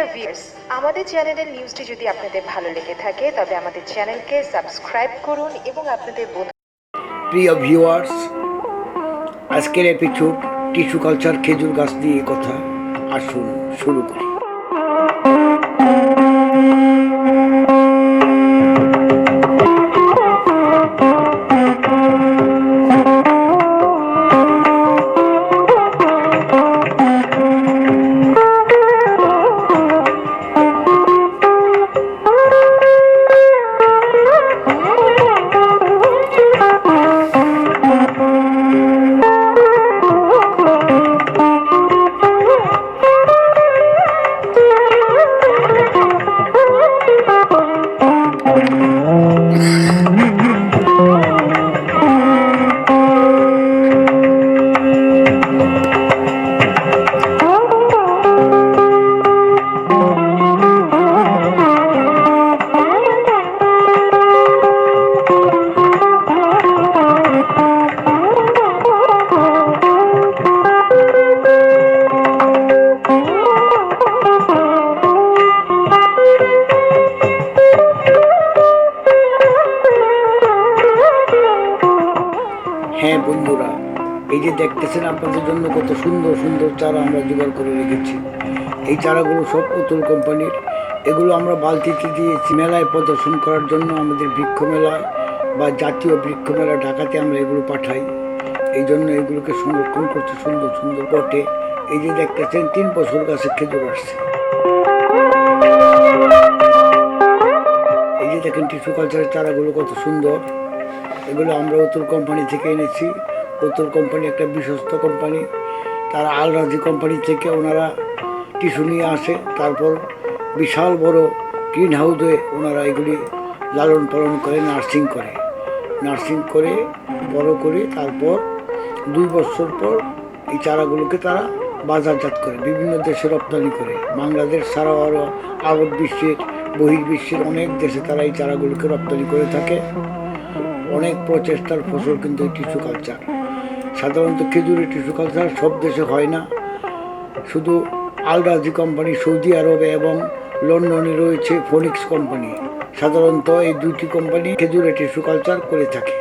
Dear viewers আমাদের চ্যানেলের নিউজটি যদি আপনাদের ভালো লেগে থাকে তবে আমাদের চ্যানেলকে সাবস্ক্রাইব করুন এবং আপনাদের বন্ধু প্রিয় ভিউয়ার্স আজকের এপিসোড টিস্যু কালচার খেজুর গাছ দিয়ে কথা আসুন শুরু করি। হ্যাঁ বন্ধুরা, এই যে দেখতেছেন আপনাদের জন্য কত সুন্দর সুন্দর চারা আমরা জোগাড় করে রেখেছি। এই চারাগুলো সব অতুল কোম্পানির। এগুলো আমরা বালতিতে দিয়েছি মেলায় প্রদর্শন করার জন্য আমাদের বৃক্ষ মেলায় বা জাতীয় বৃক্ষ মেলা ঢাকাতে আমরা এগুলো পাঠাই। এই জন্য এগুলোকে সংরক্ষণ করতে সুন্দর সুন্দর পটে এই যে দেখতেছেন, তিন বছর গাছে খেজুর আসছে। এই যে দেখেন টিস্যু কালচারের চারাগুলো কত সুন্দর। এগুলো আমরা অতুল কোম্পানি থেকে এনেছি। অতুল কোম্পানি একটা বিশ্বস্ত কোম্পানি। তারা আলরাজি কোম্পানি থেকে ওনারা টিস্যু নিয়ে আসে। তারপর বিশাল বড় গ্রিন হাউসে ওনারা এগুলি লালন পালন করে, নার্সিং করে। নার্সিং করে, বড় করে, তারপর দুই বছর পর এই চারাগুলোকে তারা বাজারজাত করে, বিভিন্ন দেশে রপ্তানি করে। বাংলাদেশ ছাড়াও আরও আরব বিশ্বের, বহির্বিশ্বের অনেক দেশে তারা এই চারাগুলোকে রপ্তানি করে থাকে। অনেক প্রচেষ্টার ফসল কিন্তু এই টিস্যু কালচার সাধারণত খেজুরের টিস্যু কালচার সব দেশে হয় না। শুধু আলরাজি কোম্পানি সৌদি আরবে এবং লন্ডনে রয়েছে ফোনিক্স কোম্পানি সাধারণত এই দুটি কোম্পানি খেজুরের টিস্যু কালচার করে থাকে।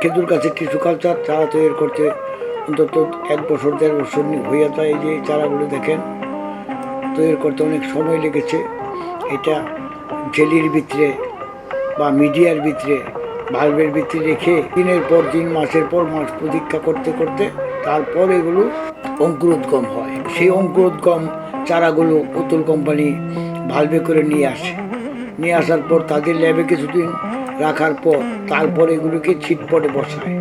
খেজুর গাছের টিস্যু কালচার চারা তৈরি করতে অন্তত এক বছর, দেড় বছর হইয়া যায় যে চারাগুলো দেখেন। তৈরি করতে অনেক সময় লেগেছে। এটা জেলির ভিতরে বা মিডিয়ার ভিতরে ভালভের ভিতরে রেখে দিনের পর দিন, মাসের পর মাস প্রতীক্ষা করতে করতে তারপর এগুলো অঙ্কুরোদ্গম হয়। সেই অঙ্কুরোদ্গম চারাগুলো পুতুল কোম্পানি ভালভে করে নিয়ে আসে। নিয়ে আসার পর তাদের ল্যাবে কিছুদিন রাখার পর তারপর এগুলোকে ছিটপটে বসায়।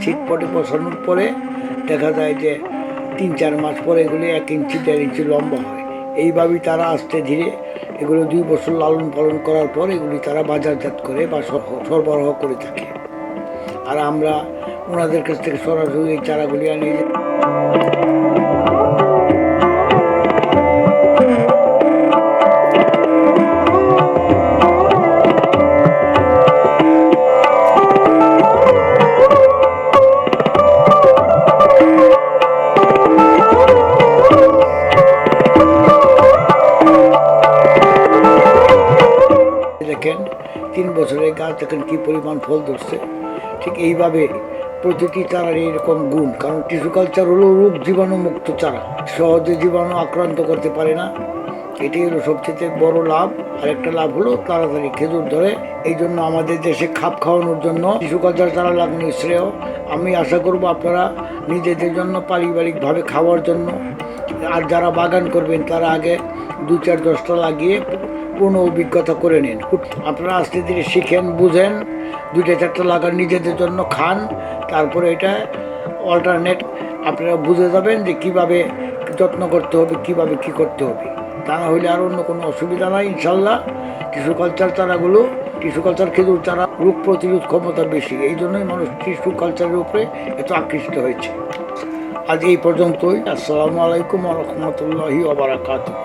ছিটপটে বসানোর পরে দেখা যায় যে তিন চার মাস পরে এগুলি এক ইঞ্চি, দেড় ইঞ্চি লম্বা হয়। এইভাবেই তারা আস্তে ধীরে এগুলো দুই বছর লালন পালন করার পর এগুলি তারা বাজারজাত করে বা সর- সরবরাহ করে থাকে। আর আমরা ওনাদের কাছ থেকে সরাসরি এই চারাগুলি আনি বছরের গাছ এখন কী পরিমাণ ফল ধরছে? ঠিক এইভাবে প্রতিটি চারার এরকম গুণ, কারণ টিস্যু কালচার হলো রোগ জীবাণু মুক্ত চারা। সহজে জীবাণু আক্রান্ত করতে পারে না। এটাই হলো সবচেয়ে বড় লাভ। আর একটা লাভ হলো তাড়াতাড়ি খেজুর ধরে। এই জন্য আমাদের দেশে খাপ খাওয়ানোর জন্য টিস্যু কালচার চারা লাগানো শ্রেয়। আমি আশা করব আপনারা নিজেদের জন্য, পারিবারিকভাবে খাওয়ার জন্য। আর যারা বাগান করবেন, তারা আগে দু চার দশটা লাগিয়ে পূর্ণ অভিজ্ঞতা করে নিন। আপনারা আস্তে ধীরে শিখেন, বুঝেন, দুইটা চারটা লাগান নিজেদের জন্য খান, তারপরে এটা অল্টারনেট আপনারা বুঝে যাবেন যে কীভাবে যত্ন করতে হবে, কীভাবে কি করতে হবে। তা না হলে আর অন্য কোনো অসুবিধা নাই ইনশাল্লাহ টিস্যু কালচার চারাগুলো, টিস্যু কালচার খেজুর চারা রোগ প্রতিরোধ ক্ষমতা বেশি। এই জন্যই মানুষ টিস্যু কালচারের উপরে এত আকৃষ্ট হয়েছে। আজ এই পর্যন্তই। আসসালামু আলাইকুম রহমতুল্লাহি ওবরাকাতুহ